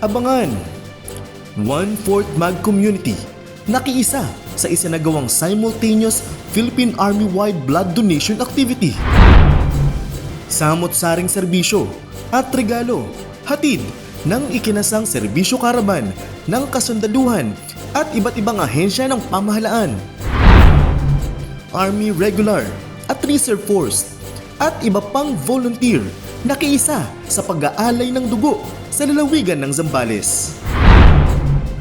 Abangan! One-Fourth Mag Community nakiisa sa isinagawang simultaneous Philippine Army-wide blood donation activity. Samot-saring serbisyo at regalo hatid ng ikinasang serbisyo karaban ng kasundaduhan at iba't ibang ahensya ng pamahalaan. Army Regular at Reserve Force at iba pang volunteer nakiisa sa pag-aalay ng dugo sa lalawigan ng Zambales.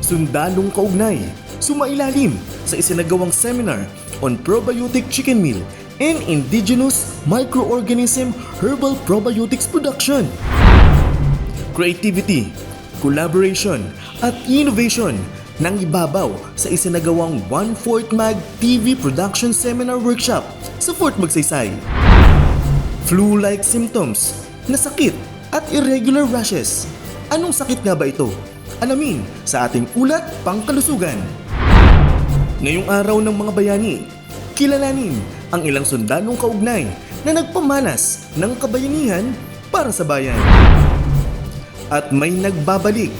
Sundalong kaugnay, sumailalim sa isinagawang seminar on probiotic chicken meal and indigenous microorganism herbal probiotics production. Creativity, collaboration, at innovation nang ibabaw sa isinagawang One Fourth Mag TV Production Seminar Workshop sa Fort Magsaysay. Flu-like symptoms na sakit at irregular rashes. Anong sakit nga ba ito? Alamin sa ating ulat pangkalusugan. Ngayong araw ng mga bayani, kilalanin ang ilang sundalong kaugnay na nagpamalas ng kabayanihan para sa bayan. At may nagbabalik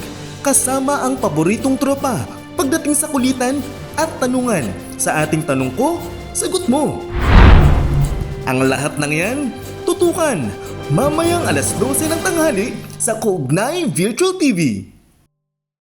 kasama ang paboritong tropa pagdating sa kulitan at tanungan sa ating tanong ko, sagot mo. Ang lahat ng yan, tutukan mamayang alas 12 ng tanghali sa Kaugnay Virtual TV.